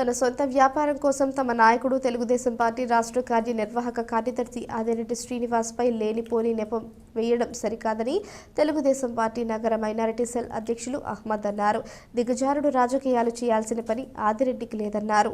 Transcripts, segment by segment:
తన సొంత వ్యాపారం కోసం తమ నాయకుడు తెలుగుదేశం పార్టీ రాష్ట్ర కార్యనిర్వాహక కార్యదర్శి ఆదిరెడ్డి శ్రీనివాస్పై లేనిపోని నెపం వేయడం సరికాదని తెలుగుదేశం పార్టీ నగర మైనారిటీ సెల్ అధ్యక్షులు అహ్మద్ అన్నారు. దిగజారుడు రాజకీయాలు చేయాల్సిన పని ఆదిరెడ్డికి లేదన్నారు.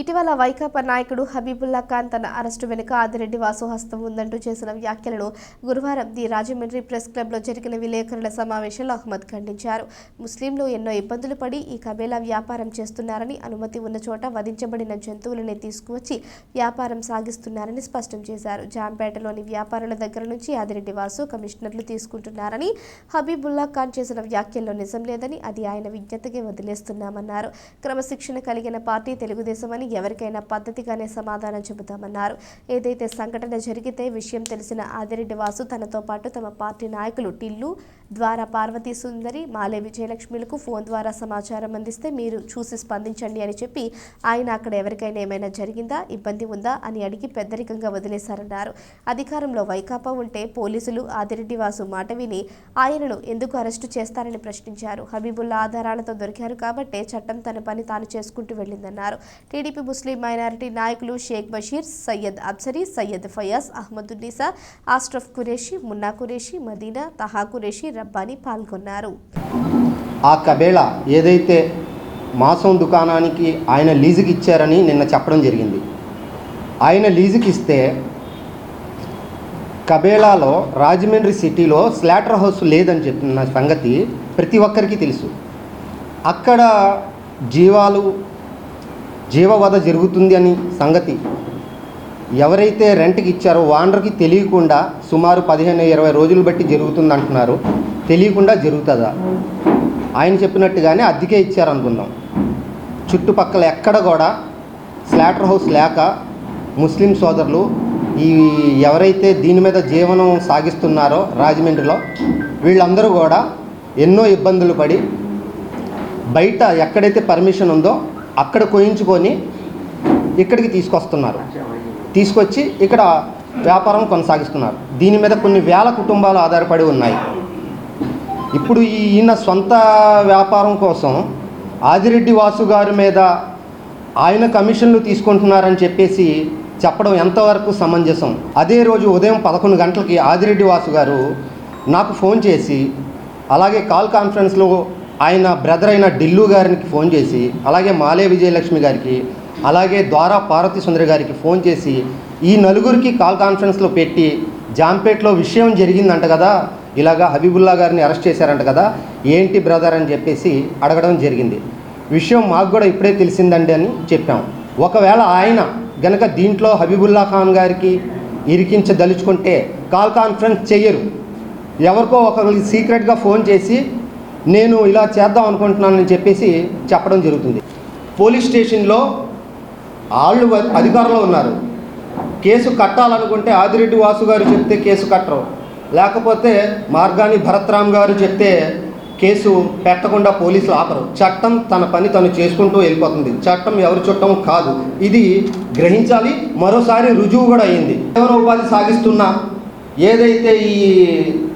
ఇటీవల వైకాపా నాయకుడు హబీబుల్లా ఖాన్ తన అరెస్టు వెనుక ఆదిరెడ్డి వాసు హస్తం ఉందంటూ చేసిన వ్యాఖ్యలను గురువారం ది రాజమండ్రి ప్రెస్ క్లబ్లో జరిగిన విలేకరుల సమావేశంలో అహ్మద్ ఖండించారు. ముస్లింలు ఎన్నో ఇబ్బందులు పడి ఈ కబేలా వ్యాపారం చేస్తున్నారని అనుమతి ఉన్న చోట వధించబడిన జంతువులని తీసుకువచ్చి వ్యాపారం సాగిస్తున్నారని స్పష్టం చేశారు. జాంపేటలోని వ్యాపారుల దగ్గర నుంచి ఆదిరెడ్డి వాసు కమిషనర్లు తీసుకుంటున్నారని హబీబుల్లా ఖాన్ చేసిన వ్యాఖ్యల్లో నిజం లేదని అది ఆయన విజ్ఞతకే వదిలేస్తున్నామన్నారు. క్రమశిక్షణ కలిగిన పార్టీ తెలుగుదేశం అని ఎవరికైనా పద్ధతిగానే సమాధానం చెబుతామన్నారు. ఏదైతే సంఘటన జరిగితే విషయం తెలిసిన ఆదిరెడ్డి వాసు తనతో పాటు తమ పార్టీ నాయకులు టిల్లు ద్వారా పార్వతీ సుందరి మాలే విజయలక్ష్మిలకు ఫోన్ ద్వారా సమాచారం అందిస్తే మీరు చూసి స్పందించండి అని చెప్పి ఆయన అక్కడ ఎవరికైనా ఏమైనా జరిగిందా ఇబ్బంది ఉందా అని అడిగి పెద్దరికంగా వదిలేశారన్నారు. అధికారంలో వైకాపా ఉంటే పోలీసులు ఆదిరెడ్డి వాసు మాట విని ఆయనను ఎందుకు అరెస్టు చేస్తారని ప్రశ్నించారు. హబీబుల్లా ఆధారాలతో దొరికారు కాబట్టే చట్టం తన పని తాను చేసుకుంటూ వెళ్ళిందన్నారు. టీడీపీ ముస్లిం మైనారిటీ నాయకులు షేక్ బషీర్ సయ్యద్ అబ్సరీ సయ్యద్ ఫయాజ్ అహ్మదున్నీసా ఆస్ట్రఫ్ కురేషి మున్నా కురేషి మదీనా తహా కురేషి రబ్బానీ పాల్గొన్నారు. ఆ కబేళ ఏదైతే మాసం దుకాణానికి ఆయన లీజుకి ఇచ్చారని నిన్న చెప్పడం జరిగింది. ఆయన లీజుకి ఇస్తే కబేళాలో రాజమండ్రి సిటీలో స్లాటర్ హౌస్ లేదని చెప్పిన సంగతి ప్రతి ఒక్కరికి తెలుసు. అక్కడ జీవాలు జీవవధ జరుగుతుంది అని సంగతి. ఎవరైతే రెంట్కి ఇచ్చారో ఓనర్కి తెలియకుండా సుమారు పదిహేను ఇరవై రోజులు బట్టి జరుగుతుంది అంటున్నారు తెలియకుండా జరుగుతుందా? ఆయన చెప్పినట్టుగానే అద్దెకే ఇచ్చారనుకుందాం. చుట్టుపక్కల ఎక్కడ కూడా స్లాటర్ హౌస్ లేక ముస్లిం సోదరులు ఈ ఎవరైతే దీని మీద జీవనం సాగిస్తున్నారో రాజమండ్రిలో వీళ్ళందరూ కూడా ఎన్నో ఇబ్బందులు పడి బయట ఎక్కడైతే పర్మిషన్ ఉందో అక్కడ కోయించుకొని ఇక్కడికి తీసుకొస్తున్నారు. తీసుకొచ్చి ఇక్కడ వ్యాపారం కొనసాగిస్తున్నారు. దీని మీద కొన్ని వేల కుటుంబాలు ఆధారపడి ఉన్నాయి. ఇప్పుడు ఈయన సొంత వ్యాపారం కోసం ఆదిరెడ్డి వాసు గారి మీద ఆయన కమిషన్లు తీసుకుంటున్నారని చెప్పేసి చెప్పడం ఎంతవరకు సమంజసం? అదే రోజు ఉదయం పదకొండు గంటలకి ఆదిరెడ్డి వాసు గారు నాకు ఫోన్ చేసి అలాగే కాల్ కాన్ఫరెన్స్లో ఆయన బ్రదర్ అయిన ఢిల్లు గారికి ఫోన్ చేసి అలాగే మాలే విజయలక్ష్మి గారికి అలాగే ద్వారా పార్వతి సుందరి గారికి ఫోన్ చేసి ఈ నలుగురికి కాల్ కాన్ఫరెన్స్లో పెట్టి జాంపేట్లో విషయం జరిగిందంట కదా ఇలాగా హబీబుల్లా గారిని అరెస్ట్ చేశారంట కదా ఏంటి బ్రదర్ అని చెప్పేసి అడగడం జరిగింది. విషయం మాకు కూడా ఇప్పుడే తెలిసిందండి అని చెప్పాం. ఒకవేళ ఆయన గనక దీంట్లో హబీబుల్లా ఖాన్ గారికి ఇరికించదలుచుకుంటే కాల్ కాన్ఫరెన్స్ చెయ్యరు ఎవరికో ఒకరికి సీక్రెట్గా ఫోన్ చేసి నేను ఇలా చేద్దాం అనుకుంటున్నానని చెప్పేసి చెప్పడం జరుగుతుంది. పోలీస్ స్టేషన్లో వాళ్ళు అధికారంలో ఉన్నారు. కేసు కట్టాలనుకుంటే ఆదిరెడ్డి వాసు గారు చెప్తే కేసు కట్టరు. లేకపోతే మార్గాని భరత్రామ్ గారు చెప్తే కేసు పెట్టకుండా పోలీసులు ఆపరు. చట్టం తన పని తను చేసుకుంటూ వెళ్ళిపోతుంది. చట్టం ఎవరి చుట్టం కాదు. ఇది గ్రహించాలి. మరోసారి రుజువు కూడా అయింది. జీవన ఉపాధి సాగిస్తున్న ఏదైతే ఈ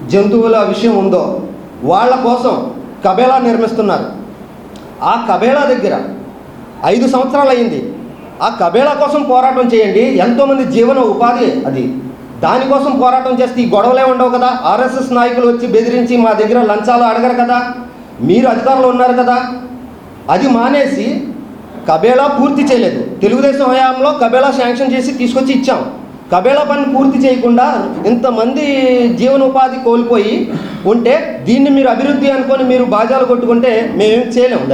జంతువుల విషయం ఉందో వాళ్ళ కోసం కబేలా నిర్మిస్తున్నారు. ఆ కబేలా దగ్గర ఐదు సంవత్సరాలు అయింది ఆ కబేలా కోసం పోరాటం చేయండి. ఎంతోమంది జీవన ఉపాధి అది. దానికోసం పోరాటం చేస్తే ఈ గొడవలే ఉండవు కదా? ఆర్ఎస్ఎస్ నాయకులు వచ్చి బెదిరించి మా దగ్గర లంచాలు అడగరు కదా? మీరు అధికారంలో ఉన్నారు కదా? అది మానేసి కబేళా పూర్తి చేయలేదు. తెలుగుదేశం హయాంలో కబేళా శాంక్షన్ చేసి తీసుకొచ్చి ఇచ్చాం. కబేళా పని పూర్తి చేయకుండా ఇంతమంది జీవనోపాధి కోల్పోయి ఉంటే దీన్ని మీరు అభివృద్ధి అనుకొని మీరు బాజాలు కొట్టుకుంటే మేమేం చేయలేము